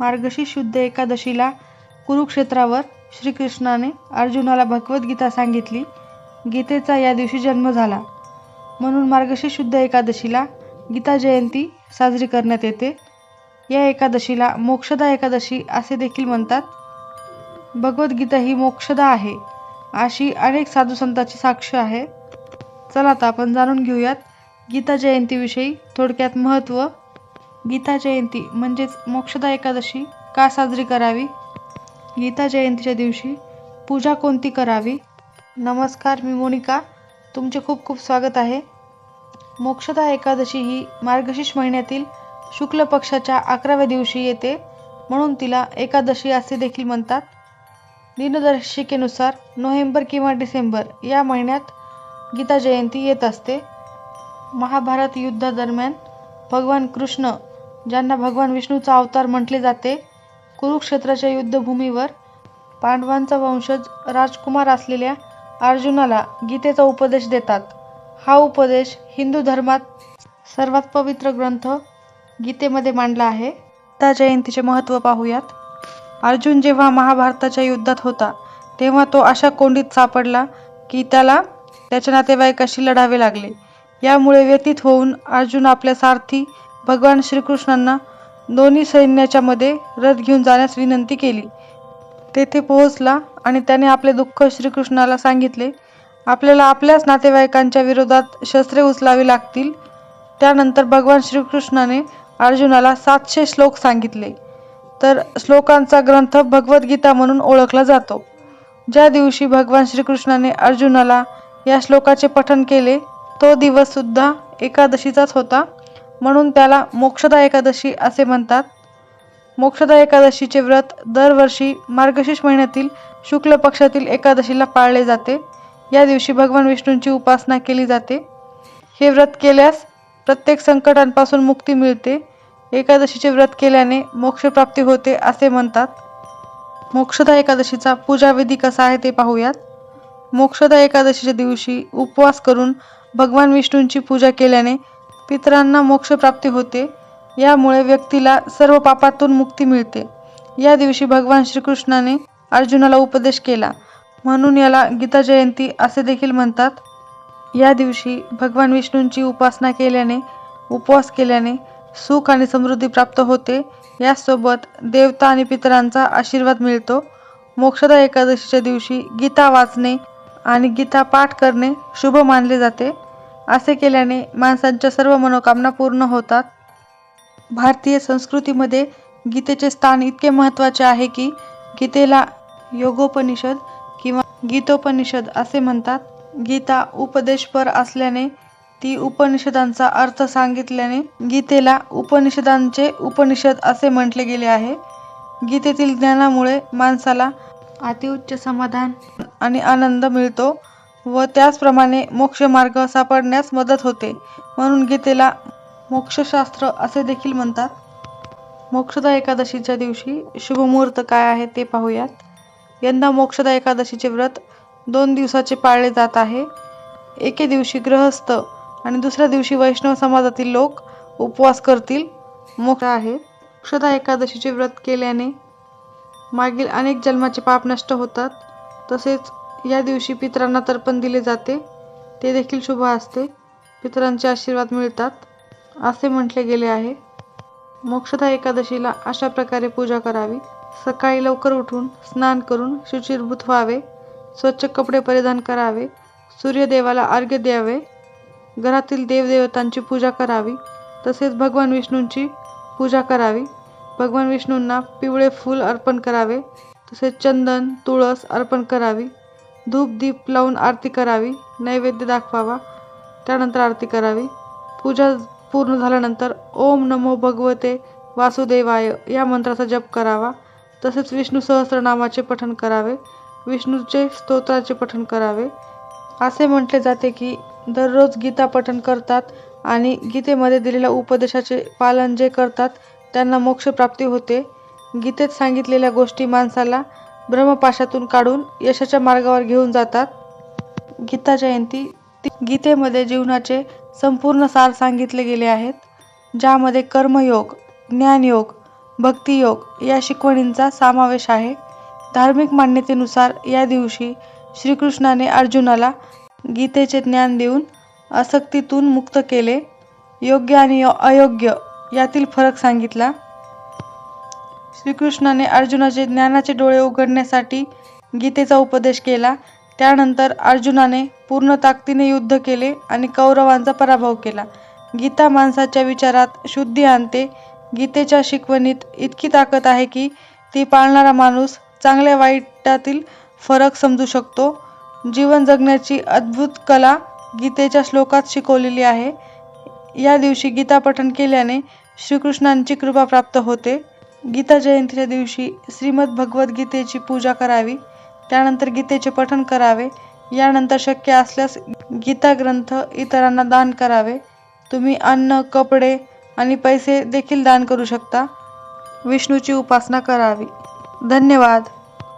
मार्गशीर्ष शुद्ध एकादशीला कुरुक्षेत्रावर श्रीकृष्णाने अर्जुनाला भगवद्गीता सांगितली. गीतेचा या दिवशी जन्म झाला. म्हणून मार्गशीर्ष शुद्ध एकादशीला गीता जयंती साजरी करण्यात येते. या एकादशीला मोक्षदा एकादशी असे देखील म्हणतात. भगवद्गीता ही मोक्षदा आहे अशी अनेक साधू संतांची साक्ष आहे. चला आता आपण जाणून घेऊयात गीता जयंतीविषयी थोडक्यात महत्त्व गीता जयंती म्हणजेच मोक्षदा एकादशी का साजरी करावी? गीता जयंतीच्या दिवशी पूजा कोणती करावी? नमस्कार मी मोनिका. तुमचे खूप खूप स्वागत आहे. मोक्षदा एकादशी ही मार्गशीर्ष महिन्यातील शुक्ल पक्षाच्या अकराव्या दिवशी येते. म्हणून तिला एकादशी असे देखील म्हणतात. दिनदर्शिकेनुसार नोव्हेंबर किंवा डिसेंबर या महिन्यात गीता जयंती येत असते. महाभारत युद्धादरम्यान भगवान कृष्ण ज्यांना भगवान विष्णूचा अवतार म्हटले जाते कुरुक्षेत्राच्या युद्धभूमीवर पांडवांचा वंशज राजकुमार असलेल्या अर्जुनाला गीतेचा उपदेश देतात. हा उपदेश हिंदू धर्मात सर्वात पवित्र ग्रंथ गीतेमध्ये मांडला आहे. गीता जयंतीचे महत्त्व पाहूयात. अर्जुन जेव्हा महाभारताच्या युद्धात होता तेव्हा तो अशा कोंडीत सापडला की त्याला त्याच्या नातेवाईकाशी लढावे लागले. यामुळे व्यतीत होऊन अर्जुन आपल्या सारथी भगवान श्रीकृष्णांना दोन्ही सैन्याच्या मध्ये रथ घेऊन जाण्यास विनंती केली. तेथे पोहोचला आणि त्याने आपले दुःख श्रीकृष्णाला सांगितले. आपल्याला आपल्याच नातेवाईकांच्या विरोधात शस्त्रे उचलावी लागतील. त्यानंतर भगवान श्रीकृष्णाने अर्जुनाला सातशे श्लोक सांगितले. तर श्लोकांचा ग्रंथ भगवद्गीता म्हणून ओळखला जातो. ज्या दिवशी भगवान श्रीकृष्णाने अर्जुनाला या श्लोकाचे पठन केले तो दिवस सुद्धा एकादशीचाच होता. म्हणून त्याला मोक्षदा एकादशी असे म्हणतात. मोक्षदा एकादशीचे व्रत दरवर्षी मार्गशीर्ष महिन्यातील शुक्ल पक्षातील एकादशीला पाळले जाते. या दिवशी भगवान विष्णूंची उपासना केली जाते. हे व्रत केल्यास प्रत्येक संकटांपासून मुक्ती मिळते. एकादशीचे व्रत केल्याने मोक्षप्राप्ती होते असे म्हणतात. मोक्षदा एकादशीचा पूजाविधी कसा आहे ते पाहूयात. मोक्षदा एकादशीच्या दिवशी उपवास करून भगवान विष्णूंची पूजा केल्याने पितरांना मोक्षप्राप्ती होते. यामुळे व्यक्तीला सर्व पापातून मुक्ती मिळते. या दिवशी भगवान श्रीकृष्णाने अर्जुनाला उपदेश केला. म्हणून याला गीता जयंती असे देखील म्हणतात. या दिवशी भगवान विष्णूंची उपासना केल्याने उपवास केल्याने सुख आणि समृद्धी प्राप्त होते. यासोबत देवता आणि पितरांचा आशीर्वाद मिळतो. मोक्षदा एकादशीच्या दिवशी गीता वाचणे आणि गीता पाठ करणे शुभ मानले जाते. असे केल्याने माणसांच्या सर्व मनोकामना पूर्ण होतात. भारतीय संस्कृतीमध्ये गीतेचे स्थान इतके महत्त्वाचे आहे की गीतेला योगोपनिषद किंवा गीतोपनिषद असे म्हणतात. गीता उपदेशपर असल्याने ती उपनिषदांचा अर्थ सांगितल्याने गीतेला उपनिषदांचे उपनिषद असे म्हटले गेले आहे. गीतेतील ज्ञानामुळे माणसाला अतिउच्च समाधान आणि आनंद मिळतो. व त्याचप्रमाणे मोक्षमार्ग सापडण्यास मदत होते. म्हणून गीतेला मोक्षशास्त्र असे देखील म्हणतात. मोक्षदा एकादशीच्या दिवशी शुभमुहूर्त काय आहे ते पाहूयात. यंदा मोक्षदा एकादशीचे व्रत दोन दिवसाचे पाळले जात आहे. एके दिवशी गृहस्थ आणि दुसऱ्या दिवशी वैष्णव समाजातील लोक उपवास करतील. मोक्ष आहे. मोक्षदा एकादशीचे व्रत केल्याने मागील अनेक जन्माचे पाप नष्ट होतात. तसेच या दिवशी पितरांना तर्पण दिले जाते. ते देखील शुभ असते. पितरांचे आशीर्वाद मिळतात. असे म्हटले गेले आहे. मोक्षदा एकादशीला अशा प्रकारे पूजा करावी. सकाळी लवकर उठून स्नान करून शुचिर्भूत व्हावे. स्वच्छ कपडे परिधान करावे. सूर्यदेवाला अर्घ्य द्यावे. घरातील देवदेवतांची पूजा करावी. तसेच भगवान विष्णूंची पूजा करावी. भगवान विष्णूंना पिवळे फूल अर्पण करावे. तसेच चंदन तुळस अर्पण करावी. धूप दीप लावून आरती करावी नैवेद्य दाखवावा. त्यानंतर आरती करावी. पूजा पूर्ण झाल्यानंतर ओम नमो भगवते वासुदेवाय या मंत्राचा जप करावा. तसेच विष्णू सहस्रनामाचे पठण करावे. विष्णूचे स्तोत्राचे पठण करावे. असे म्हटले जाते की दररोज गीता पठण करतात आणि गीतेमध्ये दिलेल्या उपदेशाचे पालन जे करतात त्यांना मोक्षप्राप्ती होते. गीतेत सांगितलेल्या गोष्टी माणसाला ब्रह्मपाशातून काढून यशाच्या मार्गावर घेऊन जातात. गीता जयंती गीतेमध्ये जीवनाचे संपूर्ण सार सांगितले गेले आहेत ज्यामध्ये कर्मयोग ज्ञानयोग भक्तियोग या शिकवणींचा समावेश आहे. धार्मिक मान्यतेनुसार या दिवशी श्रीकृष्णाने अर्जुनाला गीतेचे ज्ञान देऊन आसक्तीतून मुक्त केले. योग्य आणि अयोग्य यातील फरक सांगितला. श्रीकृष्णाने अर्जुनाचे ज्ञानाचे डोळे उघडण्यासाठी गीतेचा उपदेश केला. त्यानंतर अर्जुनाने पूर्ण ताकदीने युद्ध केले आणि कौरवांचा पराभव केला. गीता माणसाच्या विचारात शुद्धी आणते. गीतेच्या शिकवणीत इतकी ताकद आहे की ती पाळणारा माणूस चांगल्या वाईटातील फरक समजू शकतो. जीवन जगण्याची अद्भुत कला गीतेच्या श्लोकात शिकवलेली आहे. या दिवशी गीता पठण केल्याने श्रीकृष्णांची कृपा प्राप्त होते. गीता जयंतीच्या दिवशी श्रीमद भगवद्गीतेची पूजा करावी त्यानंतर गीतेचे पठण करावे यानंतर शक्य असल्यास गीता ग्रंथ इतरांना दान करावे. तुम्ही अन्न कपडे आणि पैसे देखील दान करू शकता. विष्णूची उपासना करावी. धन्यवाद.